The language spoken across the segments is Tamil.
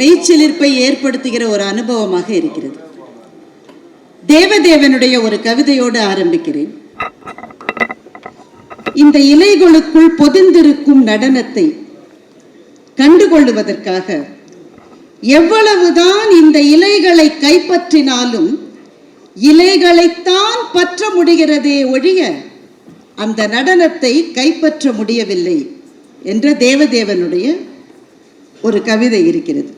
மெய்ச்சிலிர்ப்பை ஏற்படுத்துகிற ஒரு அனுபவமாக இருக்கிறது. தேவதேவனுடைய ஒரு கவிதையோடு ஆரம்பிக்கிறேன். இந்த இலைகளுக்குள் பொதிந்திருக்கும் நடனத்தை கண்டுகொள்ளுவதற்காக எவ்வளவுதான் இந்த இலைகளை கைப்பற்றினாலும் இலைகளைத்தான் பற்ற முடிகிறதே ஒழிய அந்த நடனத்தை கைப்பற்ற முடியவில்லை என்ற தேவதேவனுடைய ஒரு கவிதை இருக்கிறது.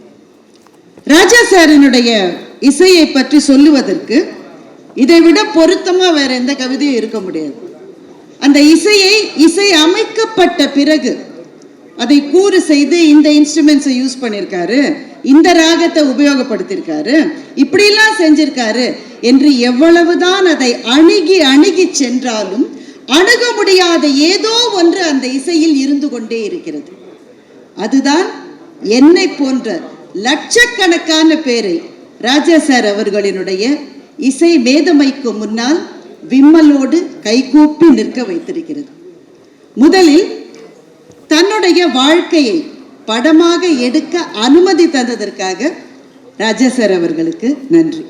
ராஜா சாரனுடைய இசையை பற்றி சொல்லுவதற்கு இதை விட பொருத்தமா வேற எந்த கவிதையும் இருக்க முடியாது. அந்த இசையை இசை அமைக்கப்பட்ட பிறகு அதை கூறு செய்து இந்த இன்ஸ்ட்ருமெண்ட்ஸை யூஸ் பண்ணியிருக்காரு இந்த ராகத்தை உபயோகப்படுத்தியிருக்காரு இப்படிலாம் செஞ்சிருக்காரு என்று எவ்வளவுதான் அதை அணுகி அணுகி சென்றாலும் அணுக முடியாத ஏதோ ஒன்று அந்த இசையில் இருந்து கொண்டே இருக்கிறது. அதுதான் என்னை போன்ற லட்சக்கணக்கான பேரை ராஜா சார் அவர்களினுடைய இசை வேதமைக்கு முன்னால் விம்மலோடு கைகூப்பி நிற்க வைத்திருக்கிறது. முதலில் தன்னுடைய வாழ்க்கையை படமாக எடுக்க அனுமதி தந்ததற்காக ராஜா சார் அவர்களுக்கு நன்றி.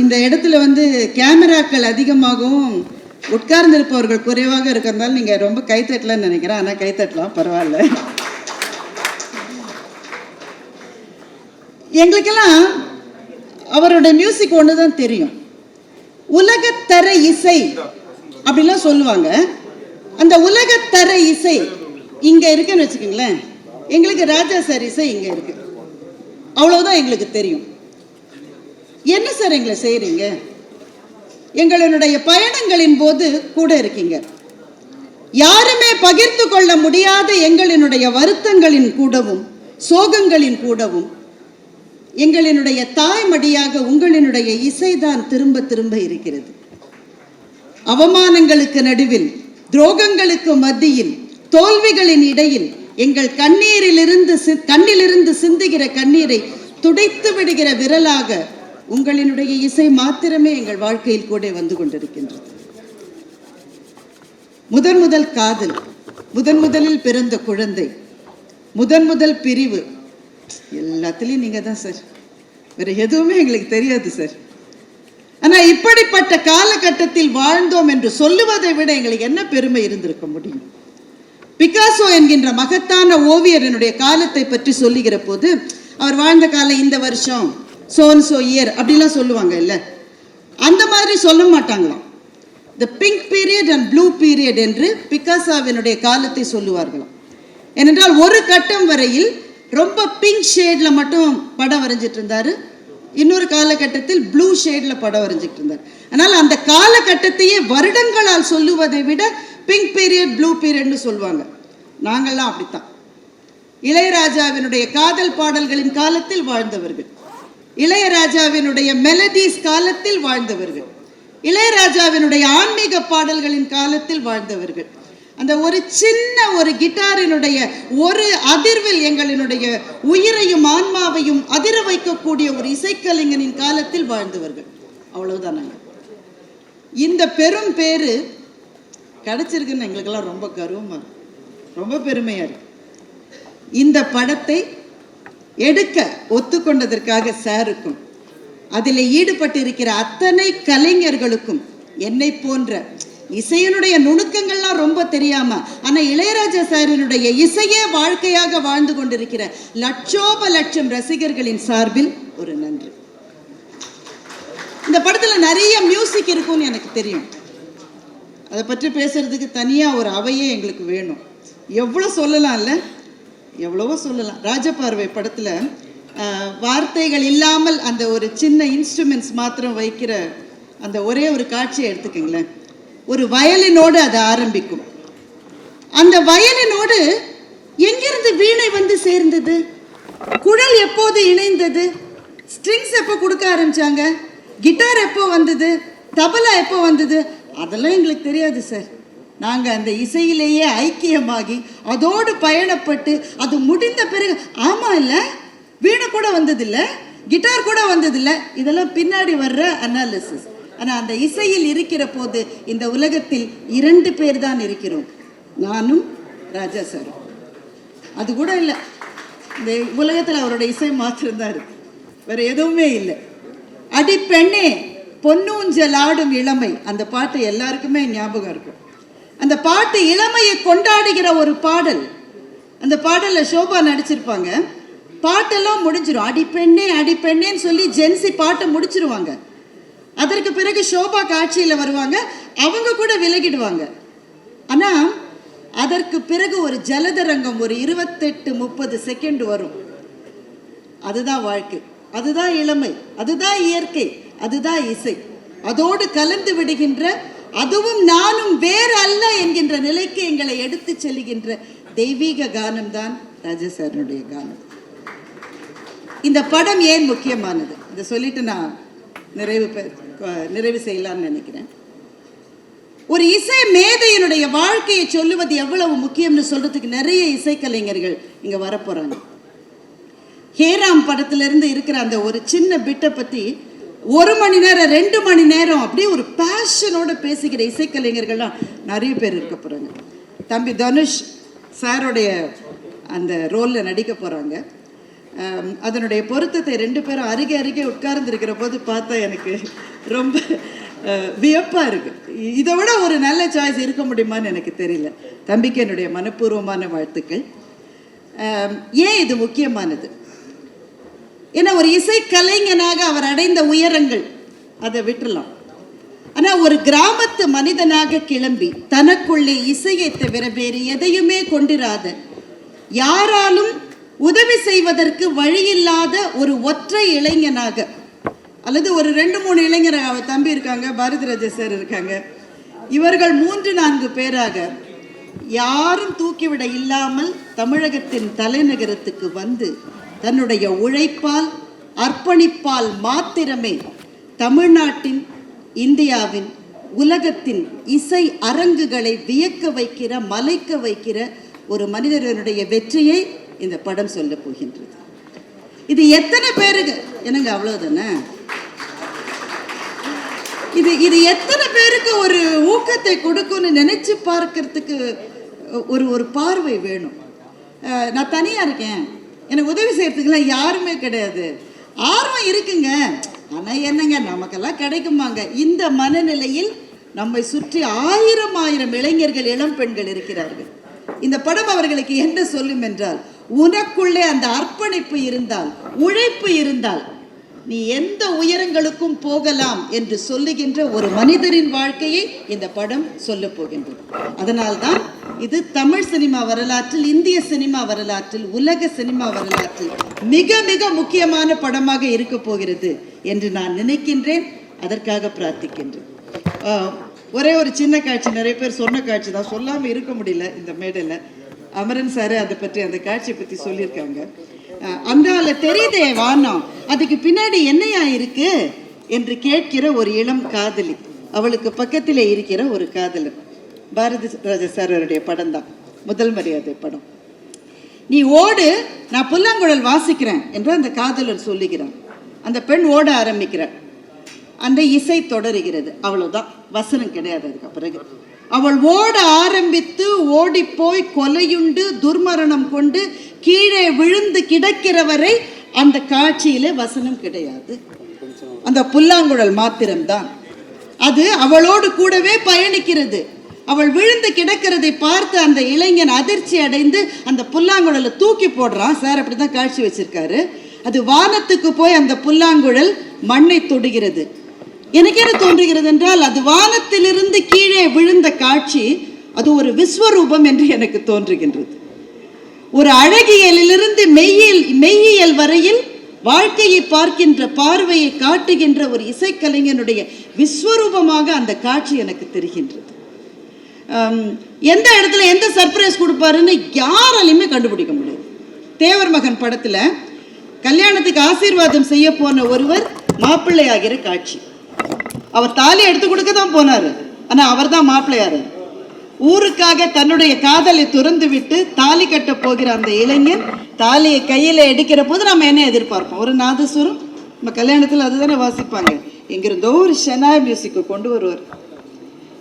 இந்த இடத்துல வந்து கேமராக்கள் அதிகமாகவும் உட்கார்ந்திருப்பவர்கள் குறைவாக இருக்கிறதால நீங்கள் ரொம்ப கைத்தட்டலன்னு நினைக்கிறேன். ஆனால் கைத்தட்டலாம் பரவாயில்ல. எங்களுக்கெல்லாம் அவரோட மியூசிக் ஒன்று தான் தெரியும். உலகத்தர இசை அப்படிலாம் சொல்லுவாங்க. அந்த உலகத்தர இசை இங்க இருக்குன்னு வச்சுக்கோங்களேன். எங்களுக்கு ராஜா சார் இசை இங்க இருக்கு. அவ்வளவுதான் எங்களுக்கு தெரியும். என்ன சார் எங்களை செய்கிறீங்க எங்களுடைய பயணங்களின் போது கூட இருக்கீங்க. யாருமே பகிர்ந்து கொள்ள முடியாத எங்களினுடைய வருத்தங்களின் கூடவும் சோகங்களின் கூடவும் எங்களினுடைய தாய்மடியாக உங்களினுடைய இசைதான் திரும்ப திரும்ப இருக்கிறது. அவமானங்களுக்கு நடுவில் துரோகங்களுக்கு மத்தியில் தோல்விகளின் இடையில் எங்கள் கண்ணீரிலிருந்து சி- கண்ணிலிருந்து சிந்துகிற கண்ணீரை துடைத்து விடுகிற விரலாக உங்களினுடைய இசை மாத்திரமே எங்கள் வாழ்க்கையில் கூட வந்து கொண்டிருக்கின்றது. முதன் முதல் காதல் முதன் முதலில் பிறந்த குழந்தை முதன் முதல் பிரிவு எல்லாத்துலேயும் நீங்கள் தான் சார் வேறு எதுவுமே எங்களுக்கு தெரியாது சார் ஆனா இப்படிப்பட்ட காலகட்டத்தில் வாழ்ந்தோம் என்று சொல்லுவதை விட எங்களுக்கு என்ன பெருமை இருந்திருக்க முடியும்? பிகாசோ என்கின்ற மகத்தான ஓவியரனுடைய காலத்தை பற்றி சொல்லுகிற போது அவர் வாழ்ந்த காலம் இந்த வருஷம் சோன் சோ இயர் அப்படிலாம் சொல்லுவாங்க இல்ல? அந்த மாதிரி சொல்ல மாட்டாங்களாம். The pink period and blue period என்று பிகாசாவினுடைய காலத்தை சொல்லுவார்களாம். ஏனென்றால் ஒரு கட்டம் வரையில் ரொம்ப பிங்க் ஷேட்ல மட்டும் படம் வரைஞ்சிட்டு இருந்தாரு இன்னொரு காலகட்டத்தில் ப்ளூ ஷேட்ல படம் வரைஞ்சிட்டு இருந்தார் ஆனால் அந்த காலகட்டத்தையே வருடங்களால் சொல்லுவதை விட பிங்க் பீரியட் ப்ளூ பீரியட்னு சொல்லுவாங்க. நாங்கள்லாம் அப்படித்தான். இளையராஜாவினுடைய காதல் பாடல்களின் காலத்தில் வாழ்ந்தவர்கள். இளையராஜாவினுடைய மெலடிஸ் காலத்தில் வாழ்ந்தவர்கள். இளையராஜாவினுடைய ஆன்மீக பாடல்களின் காலத்தில் வாழ்ந்தவர்கள். அந்த ஒரு சின்ன ஒரு கிட்டாரினுடைய ஒரு அதிர்வில் எங்களினுடைய உயிரையும் ஆன்மாவையும் அதிர வைக்கக்கூடிய ஒரு இசைக்கலைஞனின் காலத்தில் வாழ்ந்தவர்கள். அவ்வளவுதான் நாங்கள் இந்த பெரும் பேரு கிடைச்சிருக்குன்னு எங்களுக்கெல்லாம் ரொம்ப கர்வமா ரொம்ப பெருமையா இருக்கு. இந்த படத்தை எடுக்க ஒத்துக்கொண்டதற்காக சாருக்கும் அதில் ஈடுபட்டிருக்கிற அத்தனை கலைஞர்களுக்கும் என்னை போன்ற இசையினுடைய நுணுக்கங்கள்லாம் ரொம்ப தெரியாம ஆனா இளையராஜா சாரினுடைய இசையே வாழ்க்கையாக வாழ்ந்து கொண்டிருக்கிற லட்சோப லட்சம் ரசிகர்களின் சார்பில் ஒரு நன்றி. இந்த படத்துல நிறைய மியூசிக் இருக்கும்னு எனக்கு தெரியும். அதை பற்றி பேசுறதுக்கு தனியாக ஒரு அவையே எங்களுக்கு வேணும். எவ்வளோ சொல்லலாம்ல? எவ்வளவோ சொல்லலாம். ராஜபார்வை படத்தில் வார்த்தைகள் இல்லாமல் அந்த ஒரு சின்ன இன்ஸ்ட்ருமெண்ட்ஸ் மாத்திரம் வைக்கிற அந்த ஒரே ஒரு காட்சியை எடுத்துக்கங்களேன். ஒரு வயலினோடு அது ஆரம்பிக்கும். அந்த வயலினோடு எங்கிருந்து வீணை வந்து சேர்ந்தது? குழல் எப்போது இணைந்தது? ஸ்ட்ரிங்ஸ் எப்போ கொடுக்க ஆரம்பிச்சாங்க? கிட்டார் எப்போ வந்தது? தபலா எப்போ வந்தது? அதெல்லாம் எங்களுக்கு தெரியாது சார் நாங்கள் அந்த இசையிலேயே ஐக்கியமாகி அதோடு பயணப்பட்டு அது முடிந்த பிறகு ஆமாம் இல்லை? வீணை கூட வந்ததில்லை? கிட்டார் கூட வந்ததில்லை? இதெல்லாம் பின்னாடி வர்ற அனாலிசிஸ் ஆனால் அந்த இசையில் இருக்கிற போது இந்த உலகத்தில் இரண்டு பேர் தான் இருக்கிறோம். நானும் ராஜா சாரும். அது கூட இல்லை. இந்த உலகத்தில் அவரோட இசை மாத்திரம்தான் இருக்கு. வேற எதுவுமே இல்லை. அடி பெண்ணே பொன்னூஞ்சல் ஆடும் இளமை. அந்த பாட்டு எல்லாருக்குமே ஞாபகம் இருக்கும். அந்த பாட்டு இளமையை கொண்டாடுகிற ஒரு பாடல். அந்த பாடலில் சோபா நடிச்சிருப்பாங்க. பாட்டெல்லாம் முடிஞ்சிடும் அடி பெண்ணே அடி பெண்ணேன்னு சொல்லி ஜென்சி பாட்டை முடிச்சிருவாங்க. அதற்கு பிறகு ஷோபா காட்சியில வருவாங்க. அவங்க கூட விலகிடுவாங்க. ஆனால் அதற்கு பிறகு ஒரு ஜலதரங்கம் ஒரு இருபத்தெட்டு முப்பது செகண்ட் வரும். அதுதான் வாழ்க்கை. அதுதான் இளமை. அதுதான் இயற்கை. அதுதான் இசை. அதோடு கலந்து விடுகின்ற அதுவும் நானும் வேறு அல்ல என்கின்ற நிலைக்கு எங்களை எடுத்து செல்கின்ற தெய்வீக கானம் தான் ராஜசாரனுடைய கானம். இந்த படம் ஏன் முக்கியமானது? இதை சொல்லிட்டு நான் நிறைவு நிறைவு செய்யலாம்னு நினைக்கிறேன். ஒரு இசை மேதையினுடைய வாழ்க்கையை சொல்லுவது எவ்வளவு முக்கியம்னு சொல்றதுக்கு நிறைய இசைக்கலைஞர்கள் இங்க வரப்போறாங்க. ஹேராம் படத்திலிருந்து இருக்கிற அந்த ஒரு சின்ன பிட்டை பத்தி ஒரு மணி நேரம் ரெண்டு மணி நேரம் அப்படியே ஒரு பேஷனோட பேசுகிற இசைக்கலைஞர்கள்லாம் நிறைய பேர் இருக்க போறாங்க. தம்பி தனுஷ் சாரோடைய அந்த ரோலில் நடிக்க போகிறாங்க அதனுடைய பொருத்தத்தை ரெண்டு பேரும் அருகே அருகே உட்கார்ந்துருக்கிற போது பார்த்தா எனக்கு ரொம்ப வியப்பாக வியப்பா இருக்கு. இதை விட ஒரு நல்ல சாய்ஸ் இருக்க முடியுமான்னு எனக்கு தெரியல. தம்பிக்கு என்னுடைய மனப்பூர்வமான வாழ்த்துக்கள். ஏன் இது முக்கியமானது? ஏன்னா ஒரு இசை கலைஞனாக அவர் அடைந்த உயரங்கள் அதை விட்டுலாம் ஆனால் ஒரு கிராமத்து மனிதனாக கிளம்பி தனக்குள்ளே இசையை தவிர வேறு எதையுமே கொண்டிராத யாராலும் உதவி செய்வதற்கு வழியில்லாத ஒரு ஒற்றை இளைஞனாக அல்லது ஒரு ரெண்டு மூணு இளைஞர் அவர் தம்பி இருக்காங்க பாரதிராஜ சார் இருக்காங்க. இவர்கள் மூன்று நான்கு பேராக யாரும் தூக்கிவிட இல்லாமல் தமிழகத்தின் தலைநகரத்துக்கு வந்து தன்னுடைய உழைப்பால் அர்ப்பணிப்பால் மாத்திரமே தமிழ்நாட்டின் இந்தியாவின் உலகத்தின் இசை அரங்குகளை வியக்க வைக்கிற மலைக்க வைக்கிற ஒரு மனிதனுடைய வெற்றியை இந்த படம் சொல்ல போகின்றது. இது எத்தனை பேருக்கு? எனக்கு அவ்வளவுதானே? இது இது எத்தனை பேருக்கு ஒரு ஊக்கத்தை கொடுக்கும்னு நினைச்சு பார்க்கறதுக்கு ஒரு ஒரு பார்வை வேணும். நான் தனியா இருக்கேன். எனக்கு உதவி செய்யறதுக்குலாம் யாருமே கிடையாது. ஆர்வம் இருக்குங்க. ஆனா என்னங்க நமக்கெல்லாம் கிடைக்குமாங்க. இந்த மனநிலையில் நம்மை சுற்றி ஆயிரம் ஆயிரம் இளைஞர்கள் இளம் பெண்கள் இருக்கிறார்கள். இந்த படம் அவர்களுக்கு என்ன சொல்லும் என்றால் உனக்குள்ளே அந்த அர்ப்பணிப்பு இருந்தால் உழைப்பு இருந்தால் நீ எந்த உயரங்களுக்கும் போகலாம் என்று சொல்லுகின்ற ஒரு மனிதரின் வாழ்க்கையை இந்த படம் சொல்ல போகின்றது. அதனால்தான் இது தமிழ் சினிமா வரலாற்றில் இந்திய சினிமா வரலாற்றில் உலக சினிமா வரலாற்றில் மிக மிக முக்கியமான படமாக இருக்க போகிறது என்று நான் நினைக்கின்றேன். அதற்காக பிரார்த்திக்கின்றேன். ஆஹ், ஒரே ஒரு சின்ன காட்சி நிறைய பேர் சொன்ன காட்சி தான். சொல்லாமல் இருக்க முடியல இந்த மேடையில். அமரன் சார் அதை பற்றி அந்த காட்சியை பற்றி சொல்லியிருக்காங்க. அந்த தெரியுதே வானம். அதுக்கு பின்னாடி என்னையா இருக்கு? என்று கேட்கிற ஒரு இளம் காதலி. அவளுக்கு பக்கத்திலே இருக்கிற ஒரு காதலன். பாரதி ராஜா சார் அவருடைய படம் தான். முதல் மரியாதை படம். நீ ஓடு நான் புல்லாங்குழல் வாசிக்கிறேன் என்று அந்த காதலர் சொல்லுகிறான். அந்த பெண் ஓட ஆரம்பிக்கிறாள். அந்த இசை தொடருகிறது. அவ்வளோதான் வசனம் கிடையாது. அதுக்கு பிறகு அவள் ஓட ஆரம்பித்து ஓடிப்போய் கொலையுண்டு துர்மரணம் கொண்டு கீழே விழுந்து கிடக்கிறவரை அந்த காட்சியில வசனம் கிடையாது. அந்த புல்லாங்குழல் மாத்திரம்தான். அது அவளோடு கூடவே பயணிக்கிறது. அவள் விழுந்து கிடக்கிறதை பார்த்து அந்த இளைஞன் அதிர்ச்சி அடைந்து அந்த புல்லாங்குழலை தூக்கி போடுறான். சார் அப்படிதான் காட்சி வச்சிருக்காரு. அது வானத்துக்கு போய் அந்த புல்லாங்குழல் மண்ணை தொடுகிறது. எனக்கு என்ன தோன்றுகிறது என்றால் அது வானத்திலிருந்து கீழே விழுந்த காட்சி அது ஒரு விஸ்வரூபம் என்று எனக்கு தோன்றுகின்றது. ஒரு அழகியலிலிருந்து மெய்யியல் மெய்யியல் வரையில் வாழ்க்கையை பார்க்கின்ற பார்வையை காட்டுகின்ற ஒரு இசைக்கலைஞனுடைய விஸ்வரூபமாக அந்த காட்சி எனக்கு தெரிகின்றது. எந்த இடத்துல எந்த சர்ப்ரைஸ் கொடுப்பாருன்னு யாராலையுமே கண்டுபிடிக்க முடியாது. தேவர் மகன் படத்தில் கல்யாணத்துக்கு ஆசீர்வாதம் செய்ய போன ஒருவர் மாப்பிள்ளை ஆகிற காட்சி. அவர் தாலி எடுத்து கொடுக்க தான் போனாரு. ஆனால் அவர் தான் மாப்பிள்ளையார். ஊருக்காக தன்னுடைய காதலை துறந்து விட்டு தாலி கட்ட போகிற அந்த இளைஞன் தாலியை கையில் எடுக்கிற போது நம்ம என்ன எதிர்பார்ப்போம்? ஒரு நாதசுரம் நம்ம கல்யாணத்தில் அதுதானே வாசிப்பாங்க. எங்கிருந்தோ ஒரு ஷெனாய் மியூசிக்கை கொண்டு வருவார்.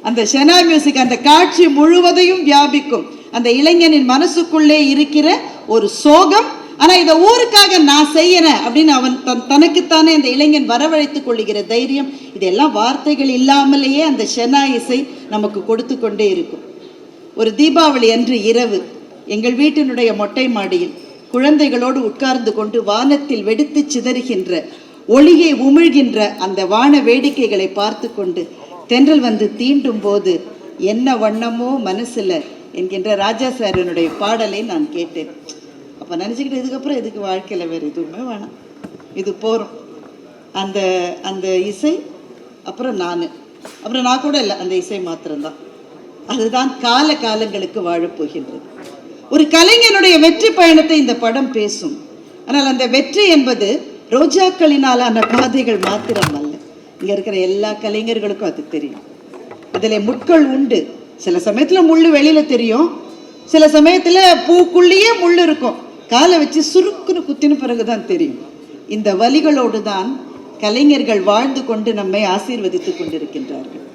அந்த ஷெனாய் மியூசிக் அந்த காட்சி முழுவதையும் வியாபிக்கும். அந்த இளைஞனின் மனசுக்குள்ளே இருக்கிற ஒரு சோகம் ஆனால் இதை ஊருக்காக நான் செய்யறேன் அப்படின்னு அவன் தன் தனக்குத்தானே அந்த இளைஞன் வரவழைத்துக் கொள்ளுகிற தைரியம் இதெல்லாம் வார்த்தைகள் இல்லாமலேயே அந்த ஷெனா இசை நமக்கு கொடுத்து கொண்டே இருக்கும். ஒரு தீபாவளி அன்று இரவு எங்கள் வீட்டினுடைய மொட்டை மாடியில் குழந்தைகளோடு உட்கார்ந்து கொண்டு வானத்தில் வெடித்து சிதறுகின்ற ஒளியை உமிழ்கின்ற அந்த வான வேடிக்கைகளை பார்த்து கொண்டு தென்றல் வந்து தீண்டும் போது என்ன வண்ணமோ மனசுல என்கின்ற ராஜா சாரனுடைய பாடலை நான் கேட்டேன். அப்போ நினச்சிக்கிட்டு இதுக்கப்புறம் இதுக்கு வாழ்க்கையில் வேறு எதுவுமே வேணாம். இது போகிறோம் அந்த அந்த இசை அப்புறம் நான். அப்புறம் நான் கூட இல்லை அந்த இசை மாத்திரம்தான். அதுதான் கால காலங்களுக்கு வாழப்போகின்றது ஒரு கலைஞனுடைய வெற்றி பயணத்தை இந்த படம் பேசும். ஆனால் அந்த வெற்றி என்பது ரோஜாக்களினாலான பாதைகள் மாத்திரம் அல்ல. இங்கே இருக்கிற எல்லா கலைஞர்களுக்கும் அது தெரியும். அதில் முட்கள் உண்டு. சில சமயத்தில் முள் வெளியில் தெரியும். சில சமயத்தில் பூக்குள்ளேயே முள் இருக்கும். காலை வச்சு சுருக்குன்னு குத்தின பிறகுதான் தெரியும். இந்த வலிகளோடு தான் கலைஞர்கள் வாழ்ந்து கொண்டு நம்மை ஆசீர்வதித்துக் கொண்டிருக்கின்றார்கள்.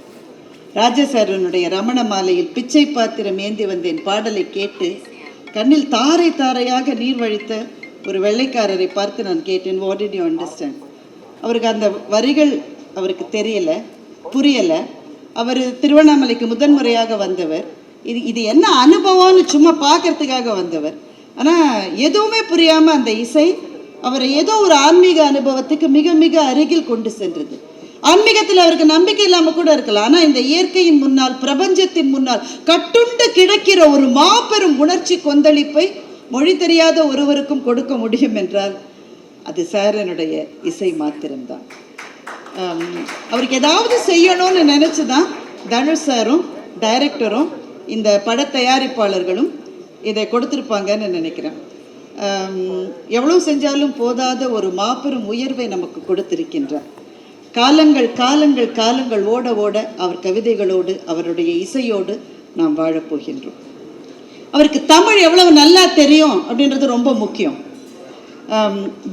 ராஜசாரனுடைய ரமண மாலையில் பிச்சை பாத்திரம் ஏந்தி வந்தேன் பாடலை கேட்டு கண்ணில் தாரை தாரையாக நீர் வழித்த ஒரு வெள்ளைக்காரரை பார்த்து நான் கேட்டேன் வாட் did யூ அண்டர்ஸ்டாண்ட் அவருக்கு அந்த வரிகள் அவருக்கு தெரியல புரியல. அவர் திருவண்ணாமலைக்கு முதன்முறையாக வந்தவர். இது இது என்ன அனுபவம்னு சும்மா பார்க்கறதுக்காக வந்தவர். ஆனால் எதுவுமே புரியாமல் அந்த இசை அவரை ஏதோ ஒரு ஆன்மீக அனுபவத்துக்கு மிக மிக அருகில் கொண்டு சென்றது. ஆன்மீகத்தில் அவருக்கு நம்பிக்கை இல்லாமல் கூட இருக்கலாம். ஆனால் இந்த இயற்கையின் முன்னால் பிரபஞ்சத்தின் முன்னால் கட்டுண்டு கிடக்கிற ஒரு மாபெரும் உணர்ச்சி கொந்தளிப்பை மொழி தெரியாத ஒருவருக்கும் கொடுக்க முடியும் என்றால் அது சாரனுடைய இசை மாத்திரம்தான். அவருக்கு ஏதாவது செய்யணும்னு நினச்சி தான் தனுஷ் சாரும் டைரக்டரும் இந்த பட தயாரிப்பாளர்களும் இதை கொடுத்துருப்பாங்கன்னு நினைக்கிறேன். எவ்வளோ எவ்வளவு செஞ்சாலும் போதாத ஒரு மாபெரும் உயர்வை நமக்கு கொடுத்திருக்கின்றார். காலங்கள் காலங்கள் காலங்கள் ஓட ஓட அவர் கவிதைகளோடு அவருடைய இசையோடு நாம் வாழப்போகின்றோம் அவருக்கு தமிழ் எவ்வளவு நல்லா தெரியும் அப்படின்றது ரொம்ப முக்கியம்.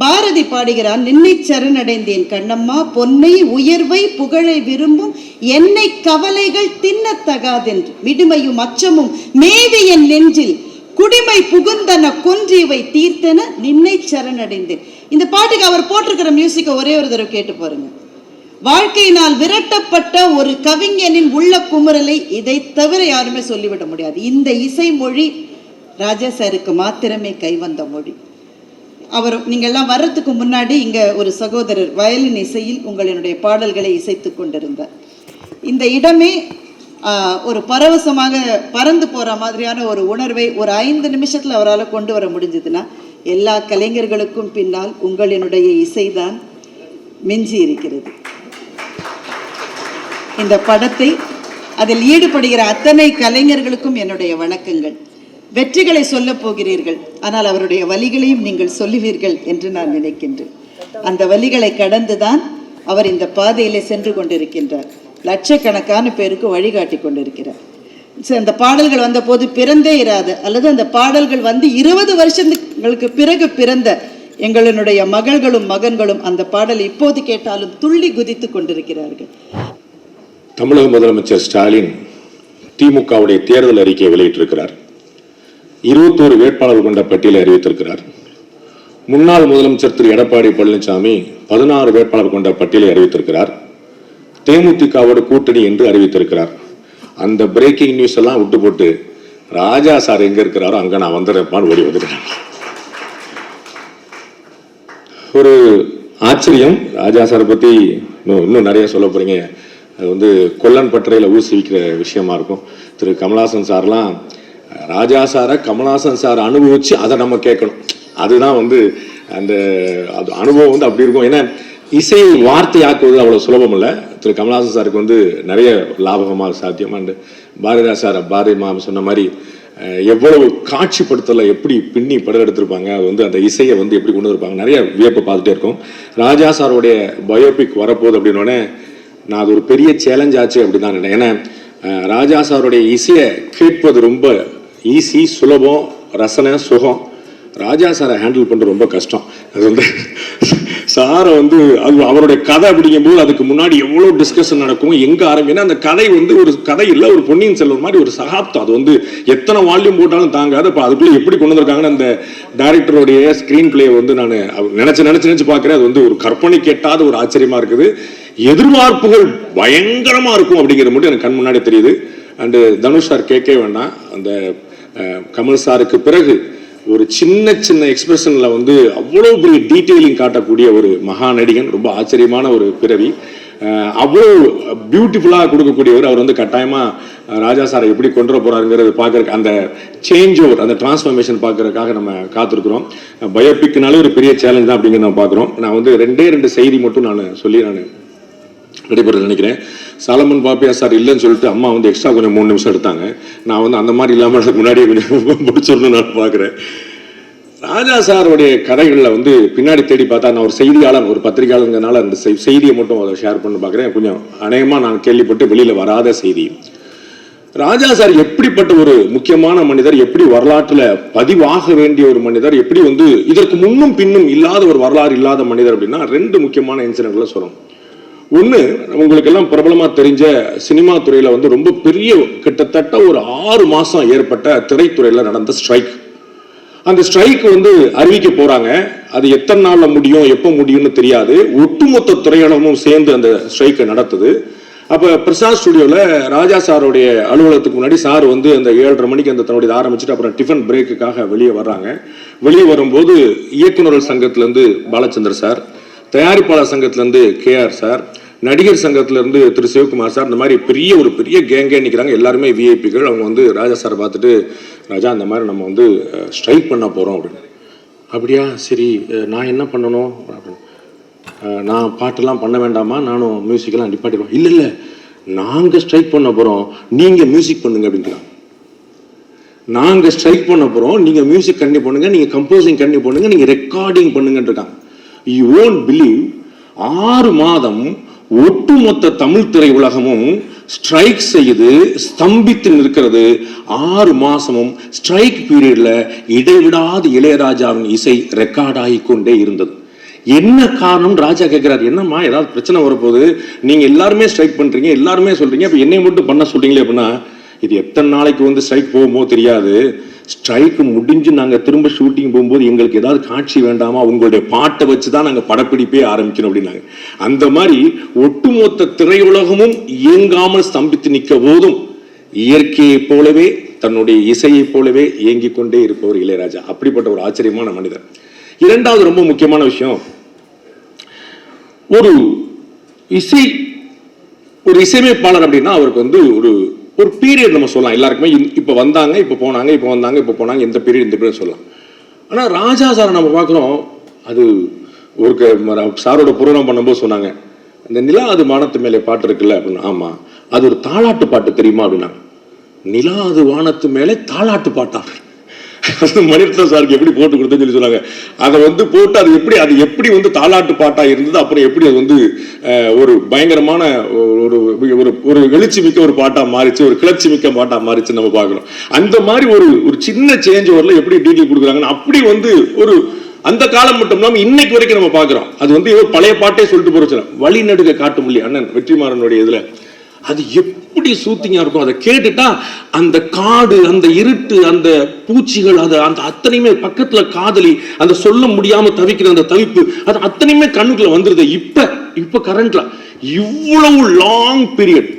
பாரதி பாடுகிறார் நின்னை சரணடைந்தேன் கண்ணம்மா பொன்னை உயர்வை புகழை விரும்பும் என்னை கவலைகள் தின்னத்தகாதென்று மிடுமையும் அச்சமும் மேவி என் நெஞ்சில் குடிமை புகுந்தன கொன்றிவை தீர்த்தன நின்னை சரணடைந்தேன் இந்த பாட்டுக்கு அவர் போட்டிருக்கிற மியூசிக்கை ஒரே ஒரு தடவை கேட்டு பாருங்க. வாழ்க்கையினால் விரட்டப்பட்ட ஒரு கவிஞனின் உள்ள குமுறலை இதை தவிர யாருமே சொல்லிவிட முடியாது. இந்த இசை மொழி ராஜா சாருக்கு மாத்திரமே கைவந்த மொழி. அவர் நீங்கள்லாம் வர்றதுக்கு முன்னாடி இங்கே ஒரு சகோதரர் வயலின் இசையில் உங்களினுடைய பாடல்களை இசைத்து கொண்டிருந்தார். இந்த இடமே ஒரு பரவசமாக பறந்து போகிற மாதிரியான ஒரு உணர்வை ஒரு ஐந்து நிமிஷத்தில் அவரால் கொண்டு வர முடிஞ்சதுன்னா எல்லா கலைஞர்களுக்கும் பின்னால் உங்களினுடைய இசைதான் மிஞ்சி இருக்கிறது. இந்த படத்தை அதில் ஈடுபடுகிற அத்தனை கலைஞர்களுக்கும் என்னுடைய வணக்கங்கள். வெற்றிகளை சொல்லப் போகிறீர்கள் ஆனால் அவருடைய வலிகளையும் நீங்கள் சொல்லுவீர்கள் என்று நான் நினைக்கின்றேன். அந்த வலிகளை கடந்துதான் அவர் இந்த பாதையிலே சென்று கொண்டிருக்கின்றார். லட்சக்கணக்கான பேருக்கு வழிகாட்டி கொண்டிருக்கிறார். சரி, அந்த பாடல்கள் வந்த போது பிறந்தே இராது. அல்லது அந்த பாடல்கள் வந்து இருபது வருஷங்களுக்கு பிறகு பிறந்த எங்களினுடைய மகள்களும் மகன்களும் அந்த பாடல் இப்போது கேட்டாலும் துள்ளி குதித்து கொண்டிருக்கிறார்கள். தமிழக முதலமைச்சர் ஸ்டாலின் திமுகவுடைய தேர்தல் அறிக்கையை வெளியிட்டிருக்கிறார். இருபத்தோரு வேட்பாளர் கொண்ட பட்டியலை அறிவித்திருக்கிறார். முன்னாள் முதலமைச்சர் திரு எடப்பாடி பழனிசாமி பதினாறு வேட்பாளர் கொண்ட பட்டியலை அறிவித்திருக்கிறார். தேமுதிகவோட கூட்டணி என்று அறிவித்திருக்கிறார். அந்த பிரேக்கிங் நியூஸ் எல்லாம் விட்டு போட்டு ராஜா சார் எங்க இருக்கிறாரோ அங்க நான் வந்துடுறேன்ப்பான்னு ஓடி வந்துட்டேன் ஒரு ஆச்சரியம். ராஜா சாரை பத்தி இன்னும் இன்னும் நிறைய சொல்ல போறீங்க. அது வந்து கொல்லன் பட்டறையில ஊசி விற்கிற விஷயமா இருக்கும். திரு கமலாசன் சார்லாம் ராஜா சாரை கமலாசன் சார் அனுபவிச்சு அதை நம்ம கேட்கணும். அதுதான் வந்து அந்த அது அனுபவம் வந்து அப்படி இருக்கும். ஏன்னா இசையை வார்த்தையாக்குவது அவ்வளோ சுலபம் இல்லை. திரு கமல்ஹாசன் சாருக்கு வந்து நிறைய லாபகமாக சாத்தியம் and Bharathidas sir Bharathi ma'am சொன்ன மாதிரி எவ்வளவு காட்சிப்படுத்தலை எப்படி பின்னி படம் எடுத்திருப்பாங்க அது வந்து அந்த இசையை வந்து எப்படி கொண்டு வந்திருப்பாங்க நிறைய வியப்பை பார்த்துட்டே இருக்கும். ராஜா சாருடைய பயோபிக் வரப்போகுது அப்படின்னோடனே நான் அது ஒரு பெரிய சேலஞ்ச் ஆச்சு அப்படின்னு தான் நினைக்கிறேன். ஏன்னா ராஜா சாருடைய இசையை கேட்பது ரொம்ப ஈஸி சுலபம் ரசனை சுகம். ராஜா சாரை ஹேண்டில் பண்ணுறது ரொம்ப கஷ்டம். அது வந்து சாரை வந்து அது அவருடைய கதை அப்படிங்கும்போது அதுக்கு முன்னாடி எவ்வளோ டிஸ்கஷன் நடக்கும் எங்கே ஆரம்பினா அந்த கதை வந்து ஒரு கதை இல்லை ஒரு பொன்னியின் செல்வன் மாதிரி ஒரு சகாப்தம். அது வந்து எத்தனை வால்யூம் போட்டாலும் தாங்காது. அப்போ அதுக்குள்ளே எப்படி கொண்டு வந்திருக்காங்கன்னு அந்த டைரக்டருடைய ஸ்க்ரீன் பிளே வந்து நான் நினச்சி நினச்சி நினச்சி பார்க்குறேன். அது வந்து ஒரு கற்பனை கெட்டாத ஒரு ஆச்சரியமாக இருக்குது. எதிர்பார்ப்புகள் பயங்கரமாக இருக்கும் அப்படிங்கிறது மட்டும் எனக்கு கண் முன்னாடி தெரியுது. அண்டு தனுஷ் சார் கேட்கவே வேண்டாம். அந்த கமல் சாருக்கு பிறகு ஒரு சின்ன சின்ன எக்ஸ்பிரஷனில் வந்து அவ்வளோ பெரிய டீட்டெயிலிங் காட்டக்கூடிய ஒரு மகா நடிகன் ரொம்ப ஆச்சரியமான ஒரு பிறவி. அவ்வளோ பியூட்டிஃபுல்லாக கொடுக்கக்கூடியவர். அவர் வந்து கட்டாயமாக ராஜா சாரை எப்படி கொண்டு வர போகிறாருங்கிறது பார்க்குறக்கு அந்த சேஞ்ச் ஓவர் அந்த டிரான்ஸ்ஃபர்மேஷன் பார்க்குறதுக்காக நம்ம காத்திருக்கிறோம். பயோபிக்னாலே ஒரு பெரிய சேலஞ்ச் தான் அப்படிங்கிறத நம்ம பார்க்குறோம். நான் வந்து ரெண்டே ரெண்டு செய்தி மட்டும் நான் சொல்லி நான் நடைபெறது நினைக்கிறேன். சாலமன் பாப்பியா சார் இல்லைன்னு சொல்லிட்டு அம்மா வந்து எக்ஸ்ட்ரா கொஞ்சம் மூணு நிமிஷம் எடுத்தாங்க. நான் வந்து அந்த மாதிரி இல்லாமல் முன்னாடியே கொஞ்சம் முடிச்சிடணும்னு நான் பார்க்குறேன் ராஜா சாருடைய கதைகளில் வந்து பின்னாடி தேடி பார்த்தா நான் ஒரு செய்தியாளர் ஒரு பத்திரிகையாளருங்கிறனால அந்த செய்தியை மட்டும் அதை ஷேர் பண்ணி பார்க்குறேன் கொஞ்சம் அநேகமாக நான் கேள்விப்பட்டு வெளியில் வராத செய்தி. ராஜா சார் எப்படிப்பட்ட ஒரு முக்கியமான மனிதர் எப்படி வரலாற்றுல பதிவாக வேண்டிய ஒரு மனிதர் எப்படி வந்து இதற்கு முன்னும் பின்னும் இல்லாத ஒரு வரலாறு இல்லாத மனிதர் அப்படின்னா ரெண்டு முக்கியமான இன்சிடென்ட்ல சொல்லணும் ஒன்று உங்களுக்கு எல்லாம் தெரிஞ்ச சினிமா துறையில் வந்து ரொம்ப பெரிய கிட்டத்தட்ட ஒரு ஆறு மாதம் ஏற்பட்ட திரைத்துறையில் நடந்த ஸ்ட்ரைக். அந்த ஸ்ட்ரைக் வந்து அறிவிக்க போகிறாங்க அது எத்தனை நாளில் முடியும் எப்போ முடியும்னு தெரியாது. ஒட்டுமொத்த திரையரங்கமும் சேர்ந்து அந்த ஸ்ட்ரைக்கை நடத்துது. அப்போ பிரசாத் ஸ்டுடியோவில் ராஜா சாருடைய அலுவலகத்துக்கு முன்னாடி சார் வந்து அந்த ஏழரை மணிக்கு அந்த தன்னுடைய ஆரம்பிச்சுட்டு அப்புறம் டிஃபன் பிரேக்குக்காக வெளியே வர்றாங்க. வெளியே வரும்போது இயக்குநர்கள் சங்கத்துலேருந்து பாலச்சந்தர் சார் தயாரிப்பாளர் சங்கத்திலேருந்து கேஆர் சார் நடிகர் சங்கத்திலேருந்து திரு சிவகுமார் சார் இந்த மாதிரி பெரிய ஒரு பெரிய கேங்கே நிற்கிறாங்க எல்லாருமே விஐபிகள் அவங்க வந்து ராஜா சார் பார்த்துட்டு ராஜா இந்த மாதிரி நம்ம வந்து ஸ்ட்ரைக் பண்ண போகிறோம் அப்படின்னு. அப்படியா? சரி. நான் என்ன பண்ணணும்? அப்படின்னு. நான் பாட்டெல்லாம் பண்ண வேண்டாமா? நானும் மியூசிக்கெல்லாம் நிப்பாட்டிடுவோம் இல்லை இல்லை. நாங்கள் ஸ்ட்ரைக் பண்ண போகிறோம் நீங்கள் மியூசிக் பண்ணுங்க அப்படின்றாங்க நாங்கள் ஸ்ட்ரைக் பண்ண போகிறோம் நீங்கள் மியூசிக் கண்டி பண்ணுங்க. நீங்கள் கம்போசிங் கண்டி பண்ணுங்க. நீங்கள் ரெக்கார்டிங் பண்ணுங்கன்னு இருக்காங்க. யூ ஓன்ட் பிலீவ் ஆறு மாதம் ஒட்டுமொத்த தமிழ் திரையுலகமும் ஸ்ட்ரைக் செய்து ஸ்தம்பித்து நிற்கிறது. ஆறு மாசமும் ஸ்ட்ரைக் பீரியட்ல இடைவிடாது இளையராஜாவின் இசை ரெக்கார்ட் ஆகிக்கொண்டே கொண்டே இருந்தது. என்ன காரணம்? ராஜா கேட்கிறார் என்னம்மா ஏதாவது பிரச்சனை வரப்போகுது? நீங்க எல்லாருமே ஸ்ட்ரைக் பண்றீங்க எல்லாருமே சொல்றீங்க அப்ப என்னை மட்டும் பண்ண சொல்றீங்களே அப்படின்னா இது எத்தனை நாளைக்கு வந்து ஸ்ட்ரைக் போகுமோ தெரியாது. ஸ்ட்ரைக் முடிஞ்சு நாங்க திரும்ப ஷூட்டிங் போகும்போது எங்களுக்கு ஏதாவது காட்சி வேண்டாமா? உங்களுடைய பாட்டை வச்சு தான் நாங்க படப்பிடிப்பே ஆரம்பிக்கணும் அப்படின்னாங்க. அந்த மாதிரி ஒட்டுமொத்த திரையுலகமும் இயங்காமல் ஸ்தம்பித்து நிற்க போதும். இயற்கையைப் போலவே தன்னுடைய இசையைப் போலவே இயங்கிக் கொண்டே இருப்பவர் இளையராஜா. அப்படிப்பட்ட ஒரு ஆச்சரியமான மனிதர். இரண்டாவது ரொம்ப முக்கியமான விஷயம். ஒரு இசை ஒரு இசையமைப்பாளர் அப்படின்னா அவருக்கு வந்து ஒரு ஒரு பீரியட் நம்ம சொல்லலாம். எல்லாருக்குமே இப்போ இப்ப வந்தாங்க இப்ப போனாங்க இப்ப வந்தாங்க இப்ப போனாங்க இந்த பீரியட் இந்த பீரியட் சொல்லலாம். ஆனா ராஜா சாரை நம்ம பார்க்குறோம் அது ஒரு சாரோட புரணம் பண்ணும்போது சொன்னாங்க. இந்த நிலா அது வானத்து மேலே பாட்டு இருக்குல்ல அப்படின்னு. ஆமா. அது ஒரு தாலாட்டு பாட்டு தெரியுமா அப்படின்னாங்க நிலா அது வானத்து மேலே தாளாட்டு பாட்டா? மணிரத்னம் சாருக்கு எப்படி போட்டு கொடுத்தேன்னு சொல்லி சொன்னாங்க. அதை வந்து போட்டு அது எப்படி அது எப்படி வந்து தாலாட்டு பாட்டா இருந்தது அப்புறம் எப்படி அது வந்து ஒரு பயங்கரமான ஒரு ஒரு ஒரு எழுச்சி மிக்க ஒரு பாட்டா மாறிச்சு ஒரு கிளர்ச்சி மிக்க பாட்டா மாறிச்சு நம்ம பார்க்குறோம். அந்த மாதிரி ஒரு ஒரு சின்ன சேஞ்ச் ஓவர்ல எப்படி டீட்டெயில் கொடுக்குறாங்கன்னு அப்படி வந்து ஒரு அந்த காலம் மட்டும் இல்லாமல் இன்னைக்கு வரைக்கும் நம்ம பார்க்குறோம். அது வந்து ஏதோ பழைய பாட்டே சொல்லிட்டு போகிறோம் வழி நடுக காட்டும் இல்லையா அண்ணன் வெற்றிமாறனுடைய இதில் அது எப்படி சூத்திங்கா இருக்கும்? அதை கேட்டுட்டா அந்த காடு அந்த இருட்டு அந்த பூச்சிகள் அது அந்த அத்தனையுமே பக்கத்துல காதலி அந்த சொல்ல முடியாம தவிக்கிற அந்த தவிப்பு அது அத்தனையுமே கண்ணுக்குள்ள வந்துருது. இப்ப இப்ப கரண்ட்ல இவ்வளவு லாங் பீரியட்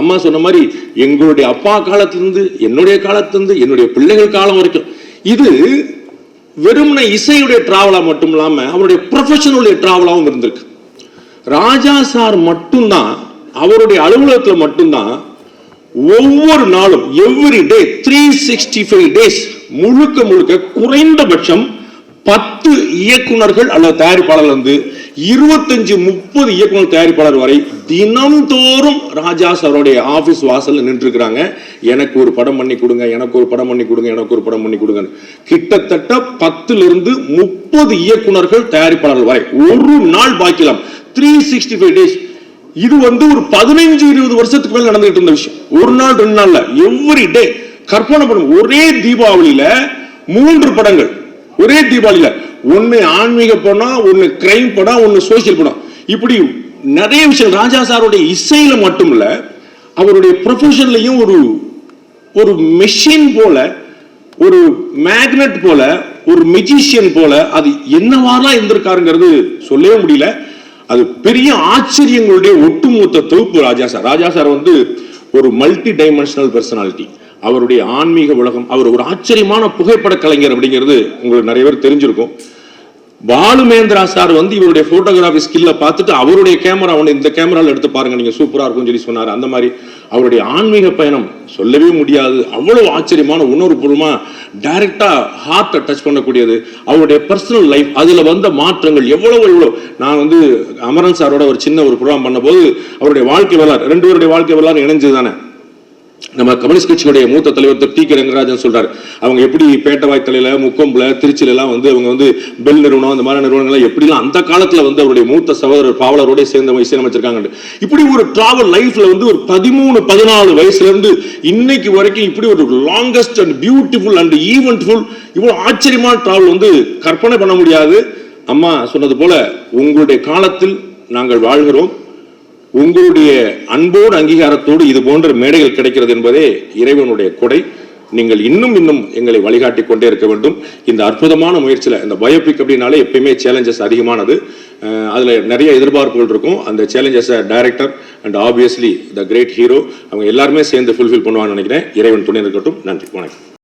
அம்மா சொன்ன மாதிரி எங்களுடைய அப்பா காலத்திலிருந்து என்னுடைய காலத்திலிருந்து என்னுடைய பிள்ளைகள் காலம் வரைக்கும். இது வெறும்ன இசையுடைய டிராவலா மட்டும் இல்லாம அவருடைய ப்ரொஃபஷனுடைய டிராவலாகவும் இருந்திருக்கு. ராஜா சார் மட்டும்தான் அவருடைய அலுவலகத்தில் மட்டும்தான் ஒவ்வொரு நாளும் every day three sixty five days முழுக்க முழுக்க குறைந்தபட்சம் பத்து இயக்குனர்கள் அல்லது தயாரிப்பாளர்கள் வந்து இருபத்தஞ்சு முப்பது இயக்குனர் தயாரிப்பாளர் வரை தினம்தோறும் ராஜா சாரோடைய ஆஃபீஸ் வாசல்ல நின்றுருக்கிறாங்க. எனக்கு ஒரு படம் பண்ணி கொடுங்க எனக்கு ஒரு படம் பண்ணி கொடுங்க எனக்கு ஒரு படம் பண்ணி கொடுங்க கிட்டத்தட்ட பத்துல இருந்து முப்பது இயக்குனர்கள் தயாரிப்பாளர்கள் வரை ஒரு நாள் பாக்கலாம் த்ரீ சிக்ஸ்டி ஃபைவ் டேஸ் இது வந்து ஒரு பதினைஞ்சு இருபது வருஷத்துக்கு மேல நடந்துகிட்டு இருந்த விஷயம். ஒரு நாள் ரெண்டு நாள்ல எவ்ரி டே கற்பனை படம் ஒரே தீபாவளியில மூன்று படங்கள். ஒரே தீபாவளியில. ஒன்னு ஆன்மீக படம் ஒன்னு கிரைம் படம் ஒன்னு சோசியல் படம். இப்படி நிறைய விஷயம். ராஜா சாருடைய இசையில மட்டும் இல்ல அவருடைய ப்ரொஃபஷன்லையும் ஒரு ஒரு மெஷின் போல ஒரு மேக்னெட் போல ஒரு மெஜிஷியன் போல அது என்னவாலாம் இருந்திருக்காருங்கிறது சொல்லவே முடியல. அது பெரிய ஆச்சரியங்களுடைய ஒட்டுமொத்த தொகுப்பு ராஜா சார். ராஜா சார் வந்து ஒரு மல்டி டைமென்ஷனல் பர்சனாலிட்டி அவருடைய ஆன்மீக உலகம் அவர் ஒரு ஆச்சரியமான புகைப்பட கலைஞர் அப்படிங்கிறது உங்களுக்கு நிறைய பேர் தெரிஞ்சிருக்கும். பாலுமேந்திரா சார் வந்து இவருடைய போட்டோகிராஃபி ஸ்கில்ல பார்த்துட்டு அவருடைய கேமரா ஒன்று இந்த கேமராவில் எடுத்து பாருங்க நீங்க சூப்பரா இருக்கும்னு சொல்லி சொன்னார். அந்த மாதிரி அவருடைய ஆன்மீக பயணம் சொல்லவே முடியாது. அவ்வளவு ஆச்சரியமான உணர்வுபூர்வமா டைரக்டா ஹார்ட்டை டச் பண்ணக்கூடியது. அவருடைய பர்சனல் லைஃப் அதுல வந்த மாற்றங்கள் எவ்வளவு எவ்வளவு. நான் வந்து அமரன் சாரோட ஒரு சின்ன ஒரு ப்ரோக்ராம் பண்ணும்போது அவருடைய வாழ்க்கை வரலாறு ரெண்டு பேருடைய வாழ்க்கை வரலாறு இணைஞ்சது தானே. நம்ம கம்யூனிஸ்ட் கட்சியுடைய மூத்த தலைவர் திரு டி கே ரங்கராஜன் சொல்றாரு. அவங்க எப்படி பேட்டவாய் தலையில முக்கொம்புல திருச்சியில எல்லாம் வந்து அவங்க வந்து பெல் நிறுவனம் அந்த மாதிரி நிறுவனங்கள் எப்படிலாம் அந்த காலத்துல வந்து அவருடைய மூத்த சகோதரர் பாவலரோட சேர்ந்து இசையமைச்சிருக்காங்க இப்படி ஒரு டிராவல் லைஃப்ல வந்து ஒரு பதிமூணு பதினாலு வயசுல இருந்து இன்னைக்கு வரைக்கும் இப்படி ஒரு longest and beautiful and eventful இவ்வளவு ஆச்சரியமான டிராவல் வந்து கற்பனை பண்ண முடியாது. அம்மா சொன்னது போல உங்களுடைய காலத்தில் நாங்கள் வாழ்கிறோம். உங்களுடைய அன்போடு அங்கீகாரத்தோடு இது போன்ற மேடைகள் கிடைக்கிறது என்பதே இறைவனுடைய கொடை. நீங்கள் இன்னும் இன்னும் எங்களை வழிகாட்டி கொண்டே இருக்க வேண்டும். இந்த அற்புதமான முயற்சியில் இந்த பயோபிக் அப்படின்னாலே எப்பயுமே சேலஞ்சஸ் அதிகமானது. அதில் நிறைய எதிர்பார்ப்புகள் இருக்கும். அந்த சேலஞ்சஸை director and obviously the great hero அவங்க எல்லாருமே சேர்ந்து ஃபுல்ஃபில் பண்ணுவாங்கன்னு நினைக்கிறேன். இறைவன் துணை இருக்கட்டும் நன்றி. வணக்கம்.